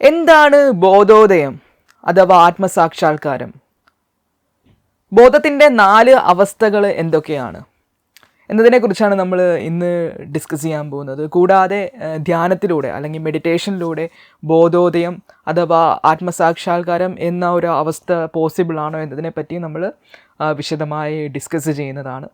എന്താണ് ബോധോദയം അഥവാ ആത്മസാക്ഷാത്കാരം? ബോധത്തിന്റെ നാല് അവസ്ഥകൾ എന്തൊക്കെയാണ്? എന്നതിനെക്കുറിച്ചാണ് നമ്മൾ ഇന്ന് ഡിസ്കസ് ചെയ്യാൻ പോകുന്നത്. കൂടാതെ ധ്യാനത്തിലൂടെ അല്ലെങ്കിൽ മെഡിറ്റേഷനിലൂടെ ബോധോദയം അഥവാ ആത്മസാക്ഷാത്കാരം എന്ന ഒരു അവസ്ഥ പോസിബിൾ ആണോ എന്നതിനെപ്പറ്റി നമ്മൾ വിശദമായി ഡിസ്കസ് ചെയ്യുന്നതാണ്.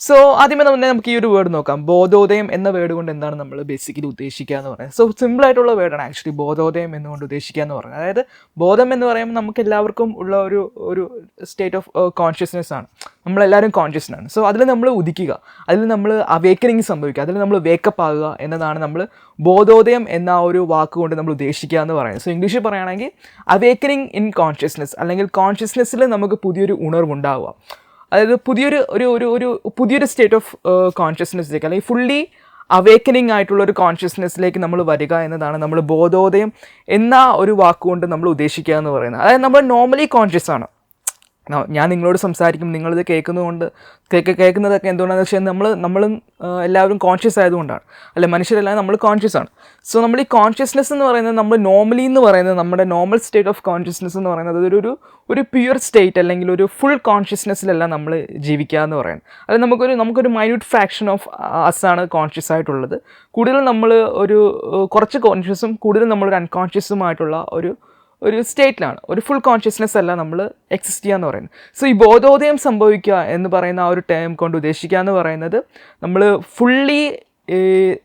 സോ ആദ്യമേ തന്നെ നമുക്ക് ഈ ഒരു വേർഡ് നോക്കാം. ബോധോദയം എന്ന വേർഡ് കൊണ്ട് എന്താണ് നമ്മൾ ബേസിക്കലി ഉദ്ദേശിക്കുക എന്ന് പറയുന്നത്? സോ സിമ്പിൾ ആയിട്ടുള്ള വേർഡാണ് ആക്ച്വലി ബോധോദയം എന്നുകൊണ്ട് ഉദ്ദേശിക്കുക എന്ന് പറയുന്നത്. അതായത് ബോധം എന്ന് പറയുമ്പോൾ നമുക്ക് എല്ലാവർക്കും ഉള്ള ഒരു ഒരു സ്റ്റേറ്റ് ഓഫ് കോൺഷ്യസ്നെസ് ആണ്. നമ്മളെല്ലാവരും കോൺഷ്യസ് ആണ്. സോ അതിൽ നമ്മൾ ഉദിക്കുക. അതിൽ നമ്മൾ അവേക്കനിങ് സംഭവിക്കുക. അതിൽ നമ്മൾ വേക്കപ്പ് ആകുക എന്നതാണ് നമ്മൾ ബോധോദയം എന്ന ഒരു വാക്കുകൊണ്ട് നമ്മൾ ഉദ്ദേശിക്കുക എന്ന് പറയുന്നത്. സോ ഇംഗ്ലീഷിൽ പറയുകയാണെങ്കിൽ അവേക്കനിങ് ഇൻ കോൺഷ്യസ്നെസ് അല്ലെങ്കിൽ കോൺഷ്യസ്നെസ്സിൽ നമുക്ക് പുതിയൊരു ഉണർവുണ്ടാവുക അതായത് പുതിയൊരു ഒരു ഒരു ഒരു പുതിയൊരു സ്റ്റേറ്റ് ഓഫ് കോൺഷ്യസ്നെസ്സിലേക്ക് അല്ലെങ്കിൽ ഫുള്ളി അവേക്കനിങ് ആയിട്ടുള്ള ഒരു കോൺഷ്യസ്നെസ്സിലേക്ക് നമ്മൾ വരിക എന്നതാണ് നമ്മൾ ബോധോദയം എന്ന ഒരു വാക്കുകൊണ്ട് നമ്മൾ ഉദ്ദേശിക്കുക എന്ന് പറയുന്നത്. അതായത് നമ്മൾ നോർമലി കോൺഷ്യസ് ആണ്. ഞാൻ നിങ്ങളോട് സംസാരിക്കും നിങ്ങളിത് കേൾക്കുന്നതുകൊണ്ട് കേൾക്ക് കേൾക്കുന്നതൊക്കെ എന്തുകൊണ്ടാണെന്ന് വെച്ചാൽ നമ്മൾ നമ്മളും എല്ലാവരും കോൺഷ്യസ് ആയതുകൊണ്ടാണ്. അല്ലെ മനുഷ്യരെല്ലാം നമ്മൾ കോൺഷ്യസ് ആണ്. സോ നമ്മൾ ഈ കോൺഷ്യസ്നെസ് എന്ന് പറയുന്നത് നമ്മൾ നോർമലി എന്ന് പറയുന്നത് നമ്മുടെ നോർമൽ സ്റ്റേറ്റ് ഓഫ് കോൺഷ്യസ്നെസ് എന്ന് പറയുന്നത് അതൊരു ഒരു ഒരു പ്യുവർ സ്റ്റേറ്റ് അല്ലെങ്കിൽ ഒരു ഫുൾ കോൺഷ്യസ്നെസ്സിലല്ല നമ്മൾ ജീവിക്കുക എന്ന് പറയുന്നത്. അത് നമുക്കൊരു നമുക്കൊരു മൈന്യൂട്ട് ഫ്രാക്ഷൻ ഓഫ് അസാണ് കോൺഷ്യസ് ആയിട്ടുള്ളത്. കൂടുതൽ നമ്മൾ ഒരു കുറച്ച് കോൺഷ്യസും കൂടുതൽ നമ്മളൊരു അൺകോൺഷ്യസുമായിട്ടുള്ള ഒരു ഒരു സ്റ്റേറ്റിലാണ്. ഒരു ഫുൾ കോൺഷ്യസ്നെസ് അല്ല നമ്മൾ എക്സിസ്റ്റ് ചെയ്യുക എന്ന് പറയുന്നത്. സോ ഈ ബോധോദയം സംഭവിക്കുക എന്ന് പറയുന്ന ആ ഒരു ടേം കൊണ്ട് ഉദ്ദേശിക്കുക എന്ന് പറയുന്നത് നമ്മൾ ഫുള്ളി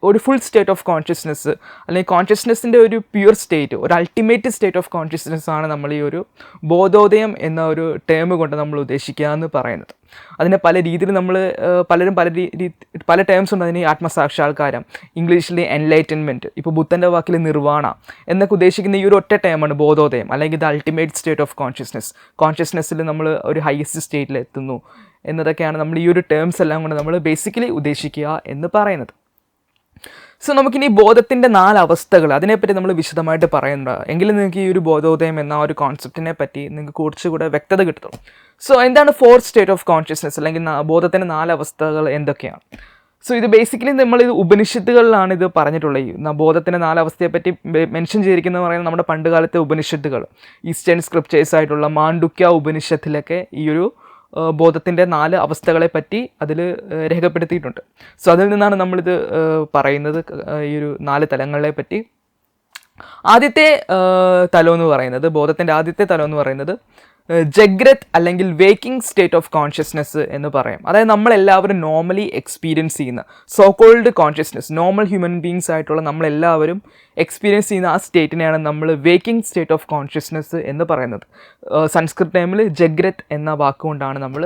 ഒരു ഫുൾ സ്റ്റേറ്റ് ഓഫ് കോൺഷ്യസ്നെസ് അല്ലെങ്കിൽ കോൺഷ്യസ്നെസ്സിന്റെ ഒരു പ്യുവർ സ്റ്റേറ്റ് ഒരു അൾട്ടിമേറ്റ് സ്റ്റേറ്റ് ഓഫ് കോൺഷ്യസ്നെസ് ആണ് നമ്മൾ ഈ ഒരു ബോധോദയം എന്ന ഒരു ടേം കൊണ്ട് നമ്മൾ ഉദ്ദേശിക്കുക എന്ന് പറയുന്നത്. അതിനെ പല രീതിയിൽ നമ്മൾ പലരും പല രീതി പല ടേംസ് ഉണ്ട് അതിന് ആത്മസാക്ഷാത്കാരം ഇംഗ്ലീഷിൽ എൻലൈറ്റൻമെന്റ് ഇപ്പോൾ ബുദ്ധന്റെ വാക്കിൽ നിർവാണ എന്നൊക്കെ ഉദ്ദേശിക്കുന്ന ഈ ഒരു ഒറ്റ ടേമാണ് ബോധോദയം അല്ലെങ്കിൽ the ultimate state of consciousness കോൺഷ്യസ്നെസ്സിൽ നമ്മൾ ഒരു ഹയസ്റ്റ് സ്റ്റേറ്റിൽ എത്തുന്നു എന്നതൊക്കെയാണ് നമ്മൾ ഈ ഒരു ടേംസ് എല്ലാം കൊണ്ട് നമ്മൾ ബേസിക്കലി ഉദ്ദേശിക്കുക എന്ന് പറയുന്നത്. സോ നമുക്കിനി ബോധത്തിന്റെ നാല് അവസ്ഥകൾ അതിനെപ്പറ്റി നമ്മൾ വിശദമായിട്ട് പറയുന്നുണ്ട് എങ്കിലും നിങ്ങൾക്ക് ഈ ഒരു ബോധോദയം എന്ന ഒരു കോൺസെപ്റ്റിനെ പറ്റി നിങ്ങൾക്ക് കുറച്ചുകൂടെ വ്യക്തത കിട്ടുന്നു സോ എന്താണ് ഫോർ സ്റ്റേറ്റ് ഓഫ് കോൺഷ്യസ്നെസ് അല്ലെങ്കിൽ ബോധത്തിന്റെ നാല് അവസ്ഥകൾ എന്തൊക്കെയാണ്? സോ ഇത് ബേസിക്കലി നമ്മൾ ഇത് ഉപനിഷത്തുകളിലാണ് ഇത് പറഞ്ഞിട്ടുള്ളത്. ബോധത്തിന്റെ നാലവസ്ഥയെ പറ്റി മെൻഷൻ ചെയ്തിരിക്കുന്നത് പറയുന്നത് നമ്മുടെ പണ്ടുകാലത്തെ ഉപനിഷത്തുകൾ. ഈസ്റ്റേൺ സ്ക്രിപ്റ്റേഴ്സ് ആയിട്ടുള്ള മാണ്ഡുക്യ ഉപനിഷത്തിലൊക്കെ ഈ ഒരു ബോധത്തിന്റെ നാല് അവസ്ഥകളെ പറ്റി അതിൽ രേഖപ്പെടുത്തിയിട്ടുണ്ട്. സോ അതിൽ നിന്നാണ് നമ്മളിത് പറയുന്നത് ഈ ഒരു നാല് തലങ്ങളെ പറ്റി. ആദ്യത്തെ തലമെന്ന് തലം എന്ന് പറയുന്നത് ബോധത്തിന്റെ ആദ്യത്തെ തലം എന്ന് പറയുന്നത് ജഗ്രത് അല്ലെങ്കിൽ വേക്കിംഗ് സ്റ്റേറ്റ് ഓഫ് കോൺഷ്യസ്നെസ് എന്ന് പറയാം. അതായത് നമ്മളെല്ലാവരും നോർമലി എക്സ്പീരിയൻസ് ചെയ്യുന്ന so called consciousness normal human beings ആയിട്ടുള്ള നമ്മളെല്ലാവരും എക്സ്പീരിയൻസ് ചെയ്യുന്ന ആ സ്റ്റേറ്റിനെയാണ് നമ്മൾ വേക്കിംഗ് സ്റ്റേറ്റ് ഓഫ് കോൺഷ്യസ്നെസ് എന്ന് പറയുന്നത്. സംസ്കൃത് ടൈമിൽ ജഗ്രത് എന്ന വാക്കുകൊണ്ടാണ് നമ്മൾ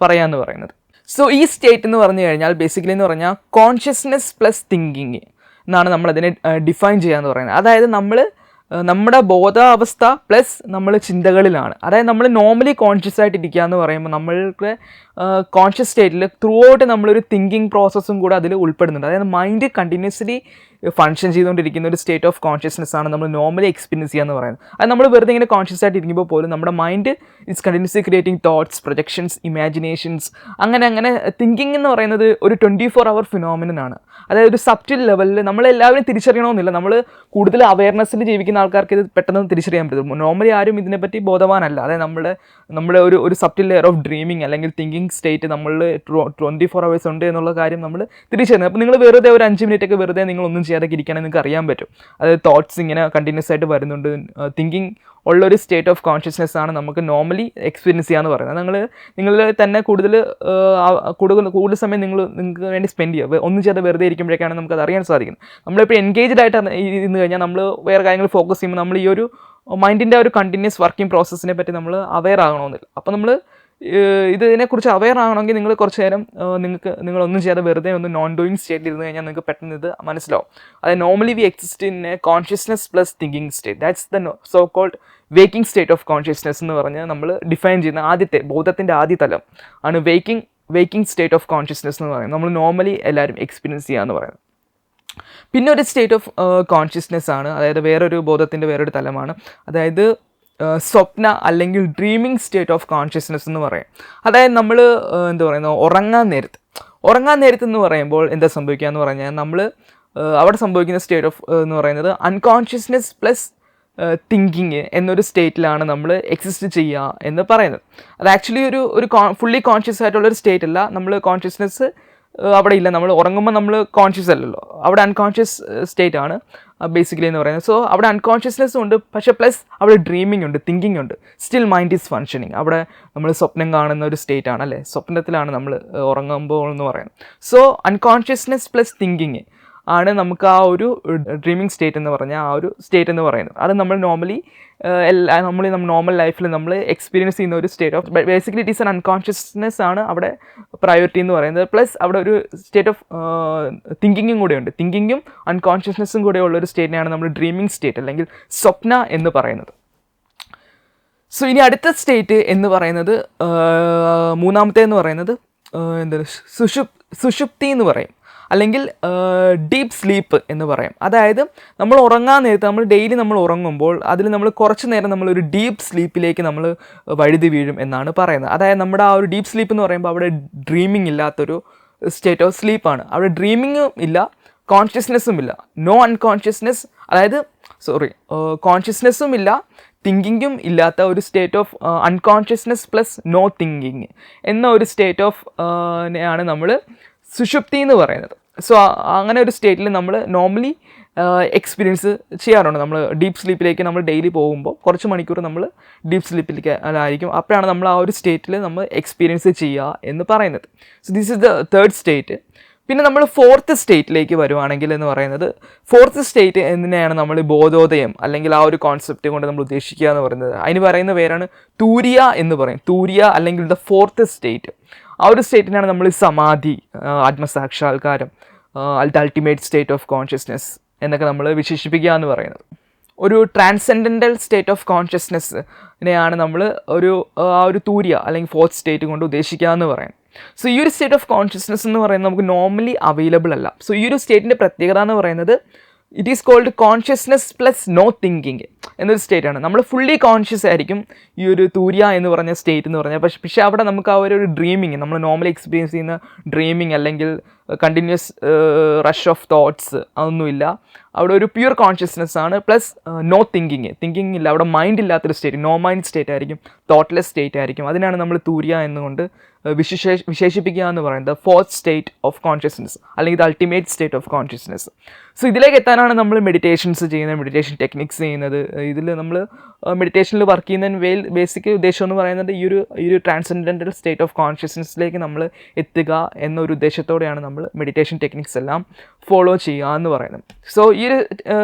പറയാമെന്ന് പറയുന്നത്. സോ ഈ സ്റ്റേറ്റ് എന്ന് പറഞ്ഞു കഴിഞ്ഞാൽ ബേസിക്കലി എന്ന് പറഞ്ഞാൽ കോൺഷ്യസ്നെസ് പ്ലസ് തിങ്കിങ് എന്നാണ് നമ്മളതിനെ ഡിഫൈൻ ചെയ്യാന്ന് പറയുന്നത്. അതായത് നമ്മൾ നമ്മുടെ ബോധാവസ്ഥ പ്ലസ് നമ്മൾ ചിന്തകളിലാണ്. അതായത് നമ്മൾ നോർമലി കോൺഷ്യസ് ആയിട്ട് ഇരിക്കുക എന്ന് പറയുമ്പോൾ നമ്മൾക്ക് കോൺഷ്യസ് സ്റ്റേറ്റിൽ ത്രൂ ഔട്ട് നമ്മളൊരു തിങ്കിങ് പ്രോസസ്സും കൂടെ അതിൽ ഉൾപ്പെടുന്നുണ്ട്. അതായത് മൈൻഡ് കണ്ടിന്യൂസ്ലി ഫങ്ഷൻ ചെയ്തുകൊണ്ടിരിക്കുന്ന ഒരു സ്റ്റേറ്റ് ഓഫ് കോൺഷ്യസ്നെസ് ആണ് നമ്മൾ നോർമലി എക്സ്പീരിയൻസ് ചെയ്യുക എന്ന് പറയുന്നത്. അത് നമ്മൾ വെറുതെ ഇങ്ങനെ കോൺഷ്യസ് ആയിട്ട് ഇരിക്കുമ്പോൾ പോലും നമ്മുടെ mind it's continuously creating thoughts projections imaginations അങ്ങനെ അങ്ങനെ തിങ്കിങ് എന്ന് പറയുന്നത് ഒരു ട്വന്റി ഫോർ അവർ ഫിനോമിനൻ ആണ്. അതായത് ഒരു സബ്റ്റിൽ ലെവലിൽ നമ്മളെല്ലാവരും തിരിച്ചറിയണമെന്നില്ല. നമ്മൾ കൂടുതൽ അവയർനെസ്സിൽ ജീവിക്കുന്ന ആൾക്കാർക്ക് ഇത് പെട്ടെന്ന് തിരിച്ചറിയാൻ പറ്റും. നോർമലി ആരും ഇതിനെപ്പറ്റി ബോധവാനല്ല. അതായത് നമ്മുടെ നമ്മുടെ ഒരു ഒരു സബ്റ്റിൽ ലെയർ ഓഫ് ഡ്രീമിങ് അല്ലെങ്കിൽ തിങ്കിങ് സ്റ്റേറ്റ് നമ്മൾ ട്വന്റി ഫോർ അവേഴ്സ് ഉണ്ട് എന്നുള്ള കാര്യം നമ്മൾ തിരിച്ചറിയുന്നത് അപ്പോൾ നിങ്ങൾ വെറുതെ ഒരു അഞ്ച് മിനിറ്റ് ഒക്കെ വെറുതെ നിങ്ങൾ ഒന്നും ചെയ്യാതെ ഇരിക്കുകയാണെങ്കിൽ നിങ്ങൾക്ക് അറിയാൻ പറ്റും. അതായത് തോട്ട്സ് ഇങ്ങനെ കണ്ടിന്യൂസ് ആയിട്ട് വരുന്നുണ്ട്. തിങ്കിങ് ഉള്ള ഒരു സ്റ്റേറ്റ് ഓഫ് കോൺഷ്യസ്നെസ് ആണ് നമുക്ക് നോർമലി എക്സ്പീരിയൻസ് ചെയ്യാന്ന് പറയുന്നത്. നിങ്ങൾ നിങ്ങൾ തന്നെ കൂടുതൽ കൂടുതൽ കൂടുതൽ സമയം നിങ്ങൾ നിങ്ങൾക്ക് വേണ്ടി സ്പെൻഡ് ചെയ്യുക. ഒന്നും ചെയ്യാതെ വെറുതെ ഇരിക്കുമ്പോഴേക്കാണ് നമുക്ക് അത് അറിയാൻ സാധിക്കുന്നത്. നമ്മളിപ്പോൾ എൻഗേജ്ഡ് ആയിട്ട് ഇരുന്ന് കഴിഞ്ഞാൽ നമ്മൾ വേറെ കാര്യങ്ങൾ ഫോക്കസ് ചെയ്യുമ്പോൾ നമ്മൾ ഈ ഒരു മൈൻഡിന്റെ ഒരു കണ്ടിന്യൂസ് വർക്കിംഗ് പ്രോസസ്സിനെ പറ്റി നമ്മൾ അവെയർ ആകണമെന്നില്ല അപ്പോൾ നമ്മൾ ഇതിനെക്കുറിച്ച് അവെയർ ആകണമെങ്കിൽ നിങ്ങൾ കുറച്ച് നേരം നിങ്ങൾക്ക് നിങ്ങളൊന്നും ചെയ്യാതെ വെറുതെ ഒന്ന് നോൺ ഡൂയിങ് സ്റ്റേറ്റിൽ ഇരുന്ന് കഴിഞ്ഞാൽ നിങ്ങൾക്ക് പെട്ടെന്ന് ഇത് മനസ്സിലാവും. അതായത് normally we exist in a consciousness plus thinking state that's the so called waking state of consciousness എന്ന് പറഞ്ഞ് നമ്മൾ ഡിഫൈൻ ചെയ്യുന്ന ആദ്യത്തെ ബോധത്തിന്റെ ആദ്യ തലം ആണ് waking waking state of consciousness എന്ന് പറയുന്നത്. നമ്മൾ നോർമലി എല്ലാവരും എക്സ്പീരിയൻസ് ചെയ്യുക എന്ന് പറയുന്നത്. പിന്നെ ഒരു സ്റ്റേറ്റ് ഓഫ് കോൺഷ്യസ്നെസ് ആണ്. അതായത് വേറൊരു ബോധത്തിന്റെ വേറൊരു തലമാണ്. അതായത് സ്വപ്ന അല്ലെങ്കിൽ ഡ്രീമിങ് സ്റ്റേറ്റ് ഓഫ് കോൺഷ്യസ്നെസ് എന്ന് പറയും. അതായത് നമ്മൾ എന്താ പറയുന്നത് ഉറങ്ങാൻ നേരത്ത്. ഉറങ്ങാൻ നേരത്ത് എന്ന് പറയുമ്പോൾ എന്താ സംഭവിക്കുക എന്ന് പറഞ്ഞാൽ നമ്മൾ അവിടെ സംഭവിക്കുന്ന സ്റ്റേറ്റ് ഓഫ് എന്ന് പറയുന്നത് അൺകോൺഷ്യസ്നെസ് പ്ലസ് തിങ്കിങ് എന്നൊരു സ്റ്റേറ്റിലാണ് നമ്മൾ എക്സിസ്റ്റ് ചെയ്യുക എന്ന് പറയുന്നത്. അത് ആക്ച്വലി ഒരു ഒരു ഫുള്ളി കോൺഷ്യസ് ആയിട്ടുള്ള ഒരു സ്റ്റേറ്റ് അല്ല. നമ്മൾ കോൺഷ്യസ്നെസ് അവിടെ ഇല്ല. നമ്മൾ ഉറങ്ങുമ്പോൾ നമ്മൾ കോൺഷ്യസ് അല്ലല്ലോ. അവിടെ അൺകോൺഷ്യസ് സ്റ്റേറ്റ് ആണ് ബേസിക്കലി എന്ന് പറയുന്നത്. സോ അവിടെ അൺകോൺഷ്യസ്നെസ്സും ഉണ്ട്. പക്ഷേ പ്ലസ് അവിടെ ഡ്രീമിംഗ് ഉണ്ട് തിങ്കിങ് ഉണ്ട്. സ്റ്റിൽ മൈൻഡ് ഈസ് ഫങ്ഷനിങ് അവിടെ നമ്മൾ സ്വപ്നം കാണുന്ന ഒരു സ്റ്റേറ്റ് ആണ് അല്ലേ? സ്വപ്നത്തിലാണ് നമ്മൾ ഉറങ്ങുമ്പോൾ എന്ന് പറയുന്നത്. സോ അൺകോൺഷ്യസ്നെസ് പ്ലസ് തിങ്കിങ് ആണ് നമുക്ക് ആ ഒരു ഡ്രീമിങ് സ്റ്റേറ്റ് എന്ന് പറഞ്ഞ ആ ഒരു സ്റ്റേറ്റ് എന്ന് പറയുന്നത്. അത് നമ്മൾ നോർമലി എല്ലാ നമ്മൾ നോർമൽ ലൈഫിൽ നമ്മൾ എക്സ്പീരിയൻസ് ചെയ്യുന്ന ഒരു state of basically it is an unconsciousness ആണ് അവിടെ പ്രയോറിറ്റി എന്ന് പറയുന്നത്. പ്ലസ് അവിടെ ഒരു സ്റ്റേറ്റ് ഓഫ് തിങ്കിങ്ങും കൂടെ ഉണ്ട്. തിങ്കിങ്ങും അൺകോൺഷ്യസ്നെസ്സും കൂടെ ഉള്ള ഒരു സ്റ്റേറ്റിനെയാണ് നമ്മൾ ഡ്രീമിങ് സ്റ്റേറ്റ് അല്ലെങ്കിൽ സ്വപ്ന എന്ന് പറയുന്നത്. സോ ഇനി അടുത്ത സ്റ്റേറ്റ് എന്ന് പറയുന്നത് മൂന്നാമത്തെ എന്ന് പറയുന്നത് എന്താ സുഷുപ് സുഷുപ്തി എന്ന് പറയും. അല്ലെങ്കിൽ ഡീപ്പ് സ്ലീപ്പ് എന്ന് പറയും. അതായത് നമ്മൾ ഉറങ്ങാൻ നേരത്ത് നമ്മൾ ഡെയിലി നമ്മൾ ഉറങ്ങുമ്പോൾ അതിൽ നമ്മൾ കുറച്ച് നേരം നമ്മൾ ഒരു ഡീപ്പ് സ്ലീപ്പിലേക്ക് നമ്മൾ വഴുതി വീഴും എന്നാണ് പറയുന്നത്. അതായത് നമ്മുടെ ആ ഒരു ഡീപ്പ് സ്ലീപ്പ് എന്ന് പറയുമ്പോൾ അവിടെ ഡ്രീമിംഗ് ഇല്ലാത്തൊരു സ്റ്റേറ്റ് ഓഫ് സ്ലീപ്പാണ് അവിടെ ഡ്രീമിങ്ങും ഇല്ല കോൺഷ്യസ്നെസ്സും ഇല്ല. നോ അൺകോൺഷ്യസ്നെസ് അതായത് സോറി കോൺഷ്യസ്നെസ്സും ഇല്ല തിങ്കിങ്ങും ഇല്ലാത്ത ഒരു state of unconsciousness plus no thinking എന്ന ഒരു സ്റ്റേറ്റ് ഓഫ് ആണ് നമ്മൾ സുഷുപ്തി എന്ന് പറയുന്നത്. സോ അങ്ങനെ ഒരു സ്റ്റേറ്റിൽ നമ്മൾ നോർമലി എക്സ്പീരിയൻസ് ചെയ്യാറുണ്ട്. നമ്മൾ ഡീപ്പ് സ്ലീപ്പിലേക്ക് നമ്മൾ ഡെയിലി പോകുമ്പോൾ കുറച്ച് മണിക്കൂർ നമ്മൾ ഡീപ്പ് സ്ലീപ്പിലേക്ക് ആയിരിക്കും. അപ്പോഴാണ് നമ്മൾ ആ ഒരു സ്റ്റേറ്റിൽ നമ്മൾ എക്സ്പീരിയൻസ് ചെയ്യുക എന്ന് പറയുന്നത്. So this is the third state പിന്നെ നമ്മൾ ഫോർത്ത് സ്റ്റേറ്റിലേക്ക് വരുവാണെങ്കിൽ എന്ന് പറയുന്നത് ഫോർത്ത് സ്റ്റേറ്റ് എന്നിനെയാണ് നമ്മൾ ബോധോദയം അല്ലെങ്കിൽ ആ ഒരു കോൺസെപ്റ്റ് കൊണ്ട് നമ്മൾ ഉദ്ദേശിക്കുക എന്ന് പറയുന്നത്? അതിന് പറയുന്ന പേരാണ് തൂരിയ എന്ന് പറയും. തൂരിയ അല്ലെങ്കിൽ ദ ഫോർത്ത് സ്റ്റേറ്റ് ആ ഒരു സ്റ്റേറ്റിനാണ് നമ്മൾ സമാധി ആത്മസാക്ഷാത്കാരം the ultimate state of consciousness എന്നൊക്കെ നമ്മൾ വിശേഷിപ്പിക്കുക എന്ന് പറയുന്നത്. ഒരു ട്രാൻസെൻഡന്റൽ സ്റ്റേറ്റ് ഓഫ് കോൺഷ്യസ്നെസ്സിനെയാണ് നമ്മൾ ഒരു ആ ഒരു തൂര്യ അല്ലെങ്കിൽ ഫോർത്ത് സ്റ്റേറ്റ് കൊണ്ട് ഉദ്ദേശിക്കുക എന്ന് പറയുന്നത്. സോ ഈ ഒരു സ്റ്റേറ്റ് ഓഫ് കോൺഷ്യസ്നെസ് എന്ന് പറയുന്നത് നമുക്ക് നോർമലി അവൈലബിൾ അല്ല. സോ ഈ ഒരു സ്റ്റേറ്റിന്റെ പ്രത്യേകത എന്ന് പറയുന്നത് it is called consciousness plus no thinking എന്നൊരു സ്റ്റേറ്റ് ആണ്. നമ്മൾ ഫുള്ളി കോൺഷ്യസ് ആയിരിക്കും ഈ ഒരു തൂര്യ എന്ന് പറഞ്ഞ സ്റ്റേറ്റ് എന്ന് പറഞ്ഞാൽ പക്ഷേ പക്ഷേ അവിടെ നമുക്ക് ആ ഒരു ഡ്രീമിങ് നമ്മൾ നോർമലി എക്സ്പീരിയൻസ് ചെയ്യുന്ന ഡ്രീമിങ് അല്ലെങ്കിൽ കണ്ടിന്യൂസ് റഷ് ഓഫ് തോട്ട്സ് അതൊന്നുമില്ല. അവിടെ ഒരു പ്യൂർ കോൺഷ്യസ്നെസ് ആണ് പ്ലസ് നോ തിങ്കിങ് തിങ്കിങ് ഇല്ല. അവിടെ മൈൻഡ് ഇല്ലാത്തൊരു സ്റ്റേറ്റ് നോ മൈൻഡ് സ്റ്റേറ്റ് ആയിരിക്കും. തോട്ട്ലെസ് സ്റ്റേറ്റ് ആയിരിക്കും. അതിനാണ് നമ്മൾ തൂര്യ എന്നുകൊണ്ട് വിശേഷ വിശേഷിപ്പിക്കുക എന്ന് പറയുന്നത് ഫോർത്ത് സ്റ്റേറ്റ് ഓഫ് കോൺഷ്യസ്നസ് അല്ലെങ്കിൽ the ultimate state of consciousness so ഇതിലേക്ക് എത്താനാണ് നമ്മൾ മെഡിറ്റേഷൻസ് ചെയ്യുന്നത് മെഡിറ്റേഷൻ ടെക്നിക്സ് ചെയ്യുന്നത്. ഇതിൽ നമ്മൾ മെഡിറ്റേഷനിൽ വർക്ക് ചെയ്യുന്നതിന് വേൽ ബേസിക് ഉദ്ദേശം എന്ന് പറയുന്നത് ഈ ഒരു ഈ ഒരു ട്രാൻസെൻഡന്റൽ സ്റ്റേറ്റ് ഓഫ് കോൺഷ്യസ്നെസ്സിലേക്ക് നമ്മൾ എത്തുക എന്നൊരു ഉദ്ദേശത്തോടെയാണ് നമ്മൾ മെഡിറ്റേഷൻ ടെക്നിക്സ് എല്ലാം ഫോളോ ചെയ്യുക എന്ന് പറയുന്നത്. സോ ഈ ഒരു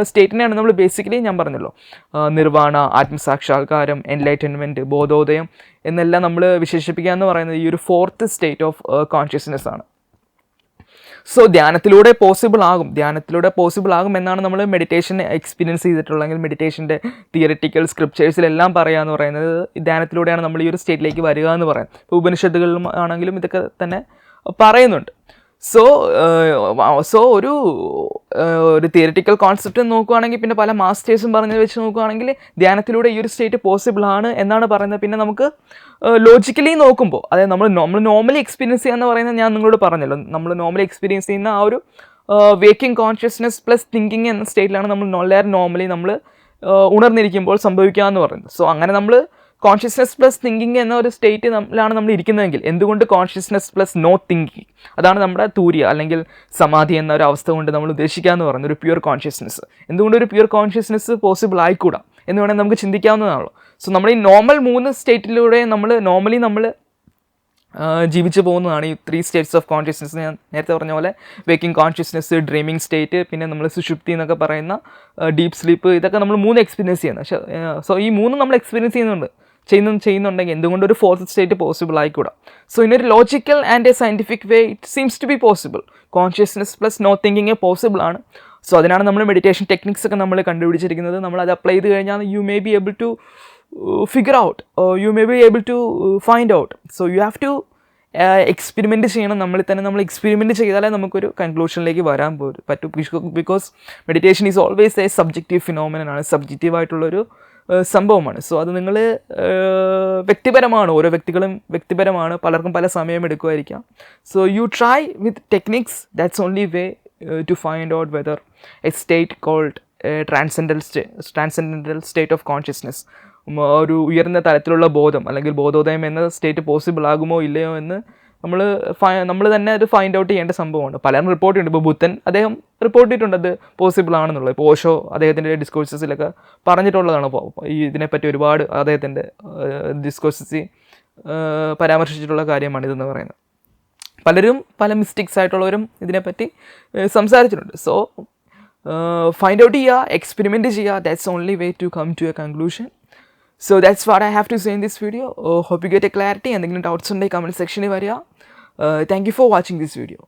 സ്റ്റേറ്റിനെയാണ് നമ്മൾ ബേസിക്കലി ഞാൻ പറഞ്ഞല്ലോ നിർവാണ ആത്മസാക്ഷാത്കാരം എൻലൈറ്റൻമെന്റ് ബോധോദയം എന്നെല്ലാം നമ്മൾ വിശേഷിപ്പിക്കുക എന്ന് പറയുന്നത് ഈ ഒരു ഫോർത്ത് സ്റ്റേറ്റ് ഓഫ് കോൺഷ്യസ്നെസ് ആണ്. സോ ധ്യാനത്തിലൂടെ പോസിബിൾ ആകും. ധ്യാനത്തിലൂടെ പോസിബിൾ ആകും എന്നാണ് നമ്മൾ മെഡിറ്റേഷൻ എക്സ്പീരിയൻസ് ചെയ്തിട്ടുള്ളത്. അല്ലെങ്കിൽ മെഡിറ്റേഷന്റെ തിയറിറ്റിക്കൽ സ്ക്രിപ്റ്റേഴ്സിലെല്ലാം പറയുക എന്ന് പറയുന്നത്. ധ്യാനത്തിലൂടെയാണ് നമ്മൾ ഈ ഒരു സ്റ്റേറ്റിലേക്ക് വരിക എന്ന് പറയുന്നത് ഉപനിഷത്തുകളിലും ആണെങ്കിലും ഇതൊക്കെ തന്നെ പറയുന്നുണ്ട്. സോ സോ ഒരു ഒരു തിയറിറ്റിക്കൽ കോൺസെപ്റ്റ് നോക്കുകയാണെങ്കിൽ പിന്നെ പല മാസ്റ്റേഴ്സും പറഞ്ഞത് വെച്ച് നോക്കുകയാണെങ്കിൽ ധ്യാനത്തിലൂടെ ഈ ഒരു സ്റ്റേറ്റ് പോസിബിൾ ആണ് എന്നാണ് പറയുന്നത്. പിന്നെ നമുക്ക് ലോജിക്കലി നോക്കുമ്പോൾ അതായത് നമ്മൾ നമ്മൾ നോർമലി എക്സ്പീരിയൻസ് ചെയ്യുക എന്ന് പറയുന്നത് ഞാൻ നിങ്ങളോട് പറഞ്ഞല്ലോ. നമ്മൾ നോർമലി എക്സ്പീരിയൻസ് ചെയ്യുന്ന ആ ഒരു വേക്കിംഗ് കോൺഷ്യസ്നെസ് പ്ലസ് തിങ്കിങ് എന്ന സ്റ്റേറ്റിലാണ് നമ്മൾ വളരെ നോർമലി നമ്മൾ ഉണർന്നിരിക്കുമ്പോൾ സംഭവിക്കുക എന്ന് പറയുന്നത്. സോ അങ്ങനെ നമ്മൾ കോൺഷ്യസ്നെസ് പ്ലസ് തിങ്കിങ് എന്ന ഒരു നമ്മളാണ് നമ്മൾ ഇരിക്കുന്നതെങ്കിൽ എന്തുകൊണ്ട് കോൺഷ്യസ്നെസ് പ്ലസ് നോ തിങ്കിങ് അതാണ് നമ്മുടെ തൂര്യ അല്ലെങ്കിൽ സമാധി എന്ന ഒരു അവസ്ഥ കൊണ്ട് നമ്മൾ ഉദ്ദേശിക്കുക എന്ന് പറയുന്നത് ഒരു പ്യൂർ കോൺഷ്യസ്നെസ് എന്തുകൊണ്ട് ഒരു പ്യൂർ കോൺഷ്യസ്നെസ് പോസിബിൾ ആയിക്കൂടാ എന്ന് വേണമെങ്കിൽ നമുക്ക് ചിന്തിക്കാവുന്നതാണല്ലോ. സോ നമ്മൾ ഈ നോർമൽ മൂന്ന് സ്റ്റേറ്റിലൂടെ നമ്മൾ നോർമലി നമ്മൾ ജീവിച്ചു പോകുന്നതാണ് ഈ ത്രീ സ്റ്റേറ്റ്സ് ഓഫ് കോൺഷ്യസ്നെസ് ഞാൻ നേരത്തെ പറഞ്ഞ പോലെ വേക്കിംഗ് കോൺഷ്യസ്നെസ് ഡ്രീമിംഗ് സ്റ്റേറ്റ് പിന്നെ നമ്മൾ സുഷുപ്തി എന്നൊക്കെ പറയുന്ന ഡീപ്പ് സ്ലീപ്പ് ഇതൊക്കെ നമ്മൾ മൂന്ന് എക്സ്പീരിയൻസ് ചെയ്യുന്നത്. സോ ഈ മൂന്ന് നമ്മൾ എക്സ്പീരിയൻസ് ചെയ്യുന്നുണ്ട്. ചെയ്യുന്ന ചെയ്യുന്നുണ്ടെങ്കിൽ എന്തുകൊണ്ട് ഒരു ഫോർത്ത് സ്റ്റേറ്റ് പോസിബിൾ ആയിക്കൂടാ? So ഇനൊരു logical and a scientific way it seems to be possible consciousness plus no thinking possible ആണ്. സോ അതിനാണ് നമ്മൾ മെഡിറ്റേഷൻ ടെക്നിക്സ് ഒക്കെ നമ്മൾ കണ്ടുപിടിച്ചിരിക്കുന്നത്. നമ്മൾ അത് അപ്ലൈ ചെയ്ത് കഴിഞ്ഞാൽ you may be able to figure out you may be able to find out so you have to experiment ചെയ്യണം. നമ്മളിൽ തന്നെ നമ്മൾ എക്സ്പെരിമെന്റ് ചെയ്താലേ നമുക്കൊരു കൺക്ലൂഷനിലേക്ക് വരാൻ പറ്റും. Because meditation is always a subjective ഫിനോമിനാണ് subjective ആയിട്ടുള്ളൊരു സംഭവമാണ്. സോ അത് നിങ്ങൾ വ്യക്തിപരമാണ്. ഓരോ വ്യക്തികളും വ്യക്തിപരമാണ്. പലർക്കും പല സമയം എടുക്കുമായിരിക്കാം. So you try with techniques that's only way to find out whether a state called transcendental stay transcendental state of consciousness ഒരു ഉയർന്ന തലത്തിലുള്ള ബോധം അല്ലെങ്കിൽ ബോധോദയം എന്ന സ്റ്റേറ്റ് പോസിബിൾ ആകുമോ ഇല്ലയോ എന്ന് നമ്മൾ നമ്മൾ തന്നെ അത് ഫൈൻഡ് ഔട്ട് ചെയ്യേണ്ട സംഭവമാണ്. പലരും റിപ്പോർട്ട് ചെയ്യുന്നുണ്ട്. ഇപ്പോൾ ബുദ്ധൻ അദ്ദേഹം റിപ്പോർട്ട് ചെയ്തിട്ടുണ്ട്. അത് പോസിബിൾ ആണെന്നുള്ളത്. ഇപ്പോൾ ഓഷോ അദ്ദേഹത്തിന്റെ ഡിസ്കോഴ്സസിലൊക്കെ പറഞ്ഞിട്ടുള്ളതാണ്. ഈ ഇതിനെപ്പറ്റി ഒരുപാട് അദ്ദേഹത്തിന്റെ ഡിസ്കോഴ്സസ് പരാമർശിച്ചിട്ടുള്ള കാര്യമാണ് ഇതെന്ന് പറയുന്നത്. പലരും പല മിസ്റ്റേക്സ് ആയിട്ടുള്ളവരും ഇതിനെപ്പറ്റി സംസാരിച്ചിട്ടുണ്ട്. സോ ഫൈൻഡ് ഔട്ട് ചെയ്യുക എക്സ്പെരിമെന്റ് ചെയ്യുക. That's only way to come to a conclusion so that's what I have to say in this video hope you get a clarity എന്തെങ്കിലും ഡൗട്ട്സ് ഉണ്ടെങ്കിൽ കമന്റ് സെക്ഷനിൽ വരിക. Thank you for watching this video